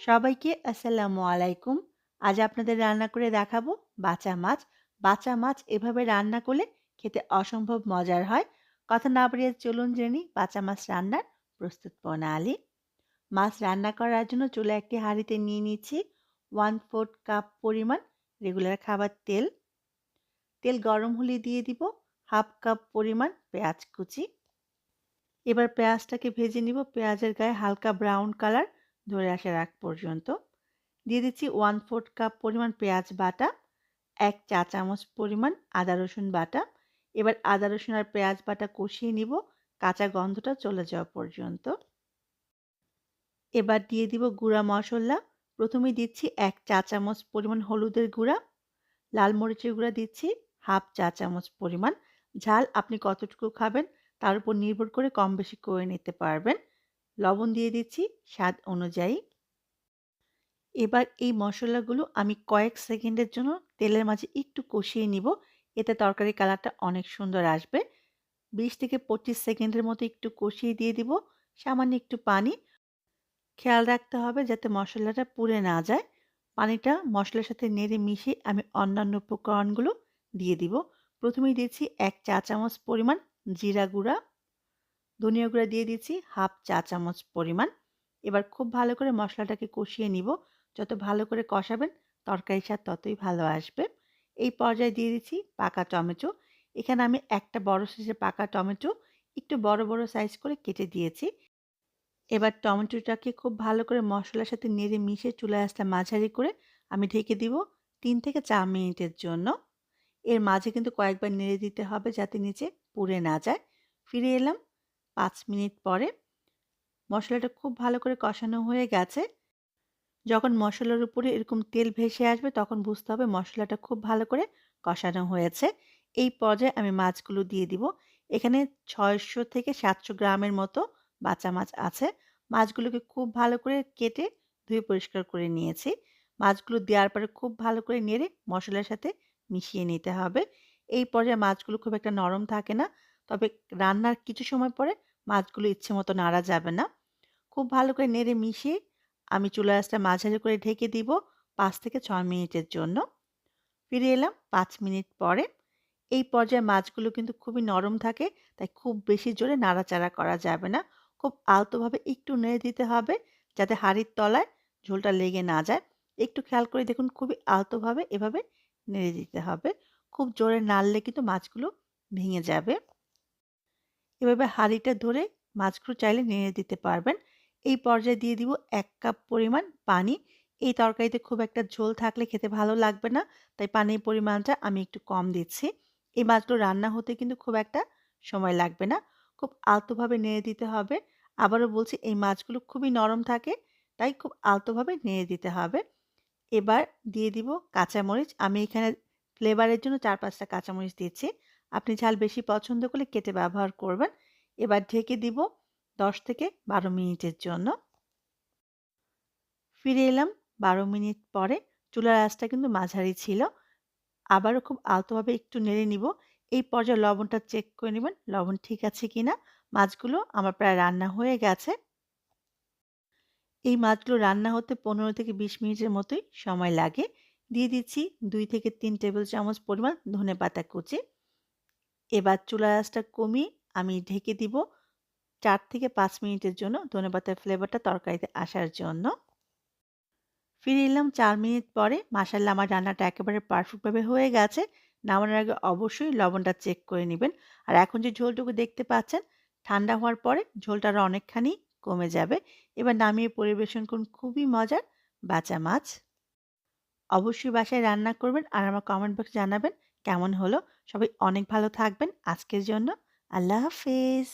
সবাইকে আসসালামু আলাইকুম। আজ আপনাদের রান্না করে দেখাবো বাঁচা মাছ। বাঁচা মাছ এভাবে রান্না করলে খেতে অসম্ভব মজার হয়। কথা না বাড়িয়ে চলুন জেনে বাঁচা মাছ রান্নার প্রস্তুত প্রণালী। মাছ রান্না করার জন্য চুলায় একটি হাঁড়িতে নিয়ে নিচ্ছি 1/4 কাপ পরিমাণ রেগুলার খাবার তেল। তেল গরম হলে দিয়ে দিব হাফ কাপ পরিমাণ পেঁয়াজ কুচি। এবার পেঁয়াজটাকে ভেজে নিব পেঁয়াজের গায়ে হালকা ব্রাউন কালার ধরে আসার আগ পর্যন্ত। দিয়ে দিচ্ছি ওয়ান ফোর্থ কাপ পরিমাণ পেঁয়াজ বাটা, এক চা চামচ পরিমাণ আদা রসুন বাটা। এবার আদা রসুন আর পেঁয়াজ বাটা কষিয়ে নিব, কাঁচা গন্ধটা চলে যাওয়া পর্যন্ত। এবার দিয়ে দিব গুঁড়া মশলা। প্রথমে দিচ্ছি এক চা চামচ পরিমাণ হলুদের গুঁড়া। লাল মরিচের গুঁড়া দিচ্ছি হাফ চা চামচ পরিমাণ। ঝাল আপনি কতটুকু খাবেন তার উপর নির্ভর করে কম বেশি করে নিতে পারবেন। লবণ দিয়ে দিচ্ছি, স্বাদ অনুযায়ী। এবার এই মশলাগুলো আমি কয়েক সেকেন্ডের জন্য তেলের মাঝে একটু কষিয়ে নিব। এতে তরকারি কালারটা অনেক সুন্দর আসবে। বিশ থেকে পঁচিশ সেকেন্ডের মতো একটু কষিয়ে দিয়ে দিব, সামান্য একটু পানি। খেয়াল রাখতে হবে যাতে মশলাটা পুড়ে না যায়। পানিটা মশলার সাথে নেড়ে মিশিয়ে আমি অন্যান্য উপকরণগুলো দিয়ে দিব। প্রথমেই দিয়েছি এক চা চামচ পরিমাণ জিরা গুঁড়া। ধনিয়া গুঁড়া দিয়ে দিচ্ছি হাফ চা চামচ পরিমাণ। এবার খুব ভালো করে মশলাটাকে কষিয়ে নিব। যত ভালো করে কষাবেন তরকারি স্বাদ ততই ভালো আসবে। এই পর্যায়ে দিয়ে দিচ্ছি পাকা টমেটো। এখানে আমি একটা বড় সাইজের পাকা টমেটো একটু বড় বড় সাইজ করে কেটে দিয়েছি। এবার টমেটোটাকে খুব ভালো করে মশলার সাথে নেড়ে মিশে চুলে আসতে মাঝারি করে আমি ঢেকে দিব তিন থেকে চার মিনিটের জন্য। এর মাঝে কিন্তু কয়েকবার নেড়ে দিতে হবে যাতে নিচে পুড়ে না যায়। ফিরে এলাম পাঁচ মিনিট পরে মশলাটা খুব ভালো করে কষানো হয়ে গেছে। যখন মশলার উপরে এরকম তেল ভেসে আসবে তখন বুঝতে হবে মশলাটা খুব ভালো করে কষানো হয়েছে। এই পর্যায়ে আমি মাছগুলো দিয়ে দিব। এখানে ছয়শো থেকে সাতশো গ্রামের মতো বাচ্চা মাছ আছে। মাছগুলোকে খুব ভালো করে কেটে ধুয়ে পরিষ্কার করে নিয়েছি। মাছগুলো দেওয়ার পরে খুব ভালো করে নেড়ে মশলার সাথে মিশিয়ে নিতে হবে। এই পর্যায়ে মাছগুলো খুব একটা নরম থাকে না। তবে রান্নার কিছু সময় পরে মাছগুলো ইচ্ছে মতো নাড়া যাবে না। খুব ভালো করে নেড়ে মিশিয়ে আমি চুলা আঁচটা মাঝারি করে ঢেকে দিব পাঁচ থেকে ছয় মিনিটের জন্য। ফিরে এলাম পাঁচ মিনিট পরে। এই পর্যায়ে মাছগুলো কিন্তু খুবই নরম থাকে, তাই খুব বেশি জোরে নাড়াচাড়া করা যাবে না। খুব আলতোভাবে একটু নেড়ে দিতে হবে যাতে হাড়ির তলায় ঝোলটা লেগে না যায়। একটু খেয়াল করে দেখুন খুবই আলতোভাবে এভাবে নেড়ে দিতে হবে। খুব জোরে নাড়লে কিন্তু মাছগুলো ভেঙে যাবে। এভাবে হাঁড়িটা ধরে মাছগুলো চাইলে নেড়ে দিতে পারবেন। এই পর্যায়ে দিয়ে দিব এক কাপ পরিমাণ পানি। এই তরকারিতে খুব একটা ঝোল থাকলে খেতে ভালো লাগবে না, তাই পানির পরিমাণটা আমি একটু কম দিচ্ছি। এই মাছগুলো রান্না হতে কিন্তু খুব একটা সময় লাগবে না, খুব আলতোভাবে নেড়ে দিতে হবে। আবারও বলছি, এই মাছগুলো খুবই নরম থাকে, তাই খুব আলতোভাবে নেড়ে দিতে হবে। এবার দিয়ে দিব কাঁচামরিচ। আমি এখানে ফ্লেভারের জন্য চার পাঁচটা কাঁচামরিচ দিচ্ছি। আপনি ঝাল বেশি পছন্দ করলে কেটে ব্যবহার করবেন। এবার ঢেকে দিব দশ থেকে বারো মিনিটের জন্য। ফিরে এলাম বারো মিনিট পরে। চুলার আঁচটা কিন্তু মাঝারি ছিল। আবারও খুব আলতোভাবে একটু নেড়ে নিব। এই পর্যায়ে লবণটা চেক করে নেবেন, লবণ ঠিক আছে কি না মাছগুলো আমার প্রায় রান্না হয়ে গেছে। এই মাছগুলো রান্না হতে পনেরো থেকে বিশ মিনিটের মতোই সময় লাগে। দিয়ে দিচ্ছি দুই থেকে তিন টেবিল চামচ পরিমাণ ধনে পাতা কুচি। এবার চুলা আঁচটা কমিয়ে আমি ঢেকে দিব চার থেকে পাঁচ মিনিটের জন্য ধনেপাতার ফ্লেভারটা তরকারিতে আসার জন্য। ফিরে এলাম চার মিনিট পরে। মাসাল্লা আমার রান্নাটা একেবারে পারফেক্টভাবে হয়ে গেছে। নামানোর আগে অবশ্যই লবণটা চেক করে নেবেন। আর এখন যে ঝোলটুকু দেখতে পাচ্ছেন, ঠান্ডা হওয়ার পরে ঝোলটা আরও অনেকখানি কমে যাবে। এবার নামিয়ে পরিবেশন করুন, খুবই মজার বাঁচা মাছ। অবশ্যই বাসায় রান্না করবেন আর আমার কমেন্ট বক্সে জানাবেন কেমন হলো? সবাই অনেক ভালো থাকবেন। আজকের জন্য আল্লাহ হাফেজ।